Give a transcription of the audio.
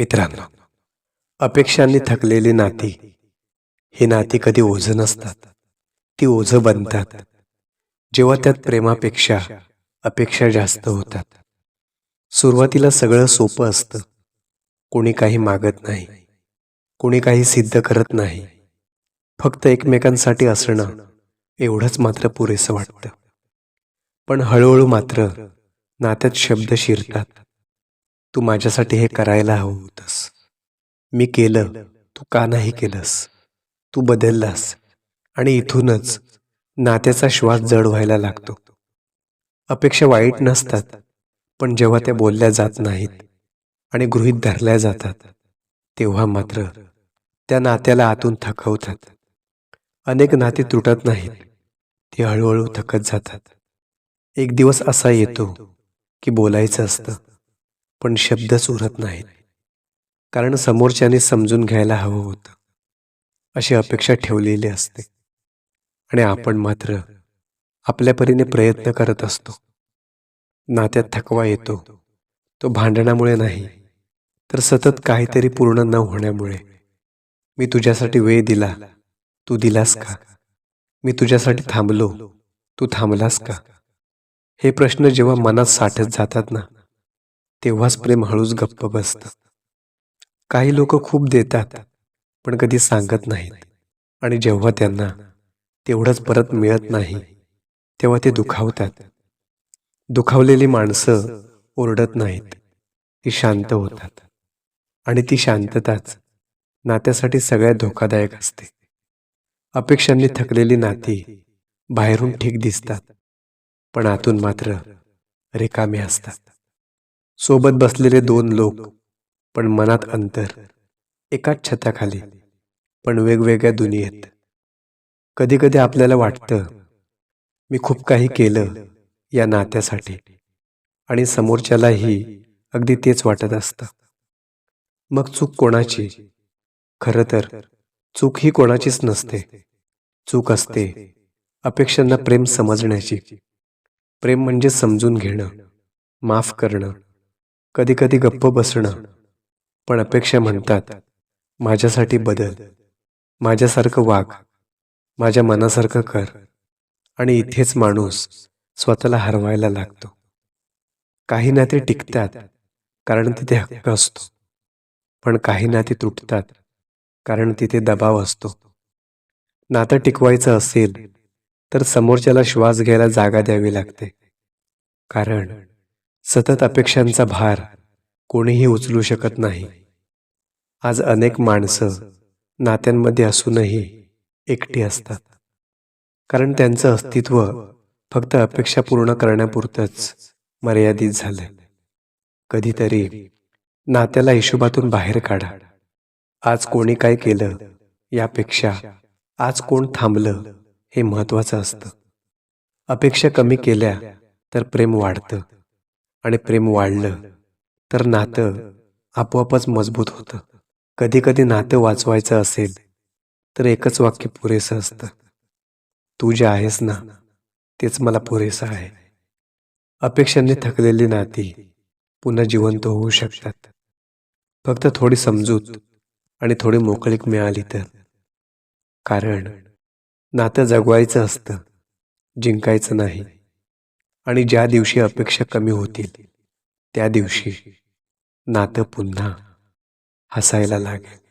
मित्रांनो अपेक्षांनी थकलेली नाती ही नाती कधी ओझं नसतात. ती ओझं बनतात. जेव्हा त्यात प्रेमापेक्षा अपेक्षा जास्त होतात. सुरुवातीला सगळं सोपं असतं. कोणी काही मागत नाही. कोणी काही सिद्ध करत नाही. फक्त एकमेकांसाठी असणं एवढंच मात्र पुरेसं वाटतं. पण हळूहळू मात्र नात्यात शब्द शिरतात. तू माझ्यासाठी हे करायला हवं होतंस. मी केलं तू का नाही केलंस? तू बदललास. आणि इथूनच नात्याचा श्वास जड व्हायला लागतो. अपेक्षा वाईट नसतात पण जेव्हा त्या बोलल्या जात नाहीत आणि गृहीत धरल्या जातात तेव्हा मात्र त्या नात्याला आतून थकवतात. अनेक नाती तुटत नाहीत ते हळूहळू थकत जातात. एक दिवस असा येतो की बोलायचं असतं. पण शब्दच उरत नाहीत. कारण समोरच्याने समजून घ्यायला हवं होतं. अशी अपेक्षा ठेवलेली असते. आणि आपण मात्र आपल्या परीने प्रयत्न करत असतो. नात्यात थकवा येतो. तो भांडणामुळे नाही. तर सतत काहीतरी पूर्ण न होण्यामुळे. मी तुझ्यासाठी वेळ दिला. तू दिलास का? मी तुझ्यासाठी थांबलो. तू थांबलास का? हे प्रश्न जेव्हा मनात साठत जातात ना तेव्हाच प्रेम हळूच गप्प बसतं. काही लोक खूप देतात पण कधी सांगत नाहीत. आणि जेव्हा त्यांना तेवढंच परत मिळत नाही तेव्हा ते दुखावतात. दुखावलेली माणसं ओरडत नाहीत. ती शांत होतात. आणि ती शांतताच नात्यासाठी सगळ्यात धोकादायक असते. अपेक्षांनी थकलेली नाती बाहेरून ठीक दिसतात पण आतून मात्र रिकामी असतात. सोबत बसलेले दोन लोक पण मनात अंतर. एकाच छताखाली पण वेगवेगळ्या दुनियेत. कधी कधी आपल्याला वाटतं मी खूप काही केलं या नात्यासाठी आणि समोरच्यालाही अगदी तेच वाटत असतं. मग चूक कोणाची? खरं तर चूक ही कोणाचीच नसते. चूक असते अपेक्षांना प्रेम समजण्याची. प्रेम म्हणजे समजून घेणं माफ करणं. कधी कधी गप्प बसणं. पण अपेक्षा म्हणतात माझ्यासाठी बदल. माझ्यासारखं वाघ माझ्या मनासारखं कर. आणि इथेच माणूस स्वतःला हरवायला लागतो. काही नाते टिकतात कारण तिथे हक्क असतो. पण काही नाते तुटतात कारण तिथे दबाव असतो. नातं टिकवायचं असेल तर समोरच्याला श्वास घ्यायला जागा द्यावी लागते. कारण सतत अपेक्षांचा भार कोणीही उचलू शकत नाही. आज अनेक माणसं नात्यांमध्ये असूनही एकटी असतात. कारण त्यांचं अस्तित्व फक्त अपेक्षा पूर्ण करण्यापुरतंच मर्यादित झालंय. कधीतरी नात्याला हिशोबातून बाहेर काढा. आज कोणी काय केलं यापेक्षा आज कोण थांबलं हे महत्वाचं असतं. अपेक्षा कमी केल्या तर प्रेम वाढतं. आणि प्रेम वाढलं तर नातं आपोआपच मजबूत होतं. कधी कधी नातं वाचवायचं असेल तर एकच वाक्य पुरेसं असतं. तू जे आहेस ना तेच मला पुरेसं आहे. अपेक्षांनी थकलेली नाती पुन्हा जिवंत होऊ शकतात. फक्त थोडी समजूत आणि थोडी मोकळीक मिळाली तर. कारण नातं जगवायचं असतं जिंकायचं नाही. आणि ज्या दिवशी अपेक्षा कमी होतील त्या दिवशी नातं पुन्हा हसायला लागेल.